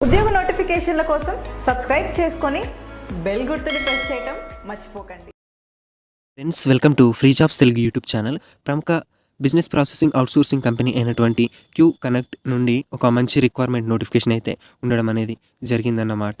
ఉద్యోగ నోటిఫికేషన్ల కోసం సబ్స్క్రైబ్ చేసుకొని బెల్ గుర్తుని ప్రెస్ చేయటం మర్చిపోకండి. Friends welcome to free jobs Telugu YouTube channel ప్రముఖ బిజినెస్ ప్రాసెసింగ్ అవుట్సోర్సింగ్ కంపెనీ అయినటువంటి క్యూ కనెక్ట్ నుండి ఒక మంచి రిక్వైర్మెంట్ నోటిఫికేషన్ అయితే ఉండడం అనేది జరిగిందన్నమాట.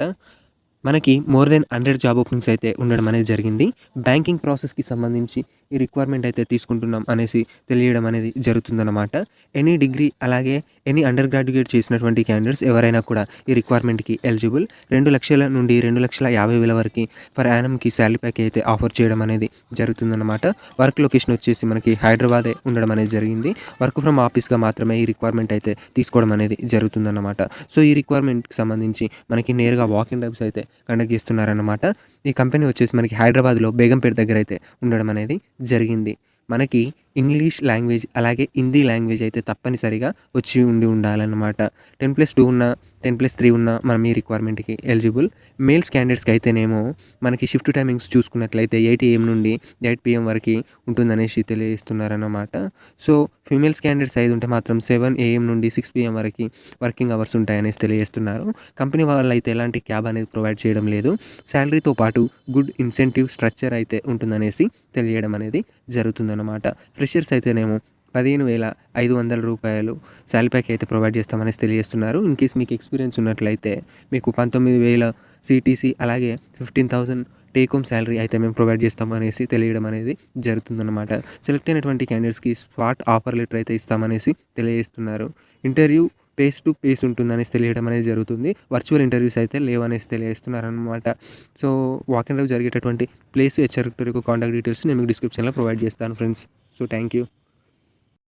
మనకి more than hundred job openings అయితే ఉండడం అనేది జరిగింది. బ్యాంకింగ్ ప్రాసెస్కి సంబంధించి ఈ రిక్వైర్మెంట్ అయితే తీసుకుంటున్నాం అనేసి తెలియడం అనేది జరుగుతుందన్నమాట. ఎనీ డిగ్రీ అలాగే ఎనీ అండర్ గ్రాడ్యుయేట్ చేసినటువంటి క్యాండిడేట్స్ ఎవరైనా కూడా ఈ రిక్వైర్మెంట్కి ఎలిజిబుల్. రెండు లక్షల నుండి రెండు లక్షల యాభై వేల వరకు పర్ యానంకి శాలరీ ప్యాక్ అయితే ఆఫర్ చేయడం అనేది జరుగుతుందన్నమాట. వర్క్ లొకేషన్ వచ్చేసి మనకి హైదరాబాదే ఉండడం అనేది జరిగింది. వర్క్ ఫ్రమ్ ఆఫీస్గా మాత్రమే ఈ రిక్వైర్మెంట్ అయితే తీసుకోవడం అనేది జరుగుతుందన్నమాట. సో ఈ రిక్వైర్మెంట్కి సంబంధించి మనకి నేరుగా వాకింగ్ టైప్స్ అయితే కండక్ట్ చేస్తున్నారన్నమాట. ఈ కంపెనీ వచ్చేసి మనకి హైదరాబాద్లో బేగంపేట దగ్గర అయితే ఉండడం అనేది జరిగింది. మనకి ఇంగ్లీష్ లాంగ్వేజ్ అలాగే హిందీ లాంగ్వేజ్ అయితే తప్పనిసరిగా వచ్చి ఉండి ఉండాలన్నమాట. టెన్ ప్లస్ టూ ఉన్న టెన్ ప్లస్ త్రీ ఉన్న మనం ఈ రిక్వైర్మెంట్కి ఎలిజిబుల్ మేల్స్ క్యాండిడేట్స్కి అయితేనేమో మనకి షిఫ్ట్ టైమింగ్స్ చూసుకున్నట్లయితే ఎయిట్ ఏఎం నుండి ఎయిట్ పిఎం వరకు ఉంటుందనేసి తెలియజేస్తున్నారన్నమాట. సో ఫీమేల్స్ క్యాండిడేట్స్ అయితే ఉంటే మాత్రం సెవెన్ ఏఎం నుండి సిక్స్ పిఎం వరకు వర్కింగ్ అవర్స్ ఉంటాయనేసి తెలియజేస్తున్నారు. కంపెనీ వాళ్ళు అయితే ఎలాంటి క్యాబ్ అనేది ప్రొవైడ్ చేయడం లేదు. శాలరీతో పాటు గుడ్ ఇన్సెంటివ్ స్ట్రక్చర్ అయితే ఉంటుందనేసి తెలియడం అనేది జరుగుతుందన్నమాట. ఫ్రెషర్స్ అయితేనేమో పదిహేను వేల ఐదు వందల రూపాయలు శాలరీ ప్యాక్ అయితే ప్రొవైడ్ చేస్తామనేసి తెలియజేస్తున్నారు. ఇన్ కేస్ మీకు ఎక్స్పీరియన్స్ ఉన్నట్లయితే మీకు పంతొమ్మిది వేల సిటీసీ అలాగే fifteen thousand take home salary అయితే మేము ప్రొవైడ్ చేస్తామనేసి తెలియడం అనేది జరుగుతుందన్నమాట. సెలెక్ట్ అయినటువంటి క్యాండిడేట్స్కి స్పాట్ ఆఫర్ లెటర్ అయితే ఇస్తామనేసి తెలియజేస్తున్నారు. ఇంటర్వ్యూ పేస్ టు పేస్ ఉంటుందనేసి తెలియడం అనేది జరుగుతుంది. వర్చువల్ ఇంటర్వ్యూస్ అయితే లేవనేసి తెలియజేస్తున్నారనమాట సో వాక్ అండ్ జరిగేటటువంటి ప్లేస్ హెచ్ఆర్ కాంటాక్ట్ డీటెయిల్స్ నేను మీకు డిస్క్రిప్షన్లో ప్రొవైడ్ చేస్తాను ఫ్రెండ్స్ సో థ్యాంక్ యూ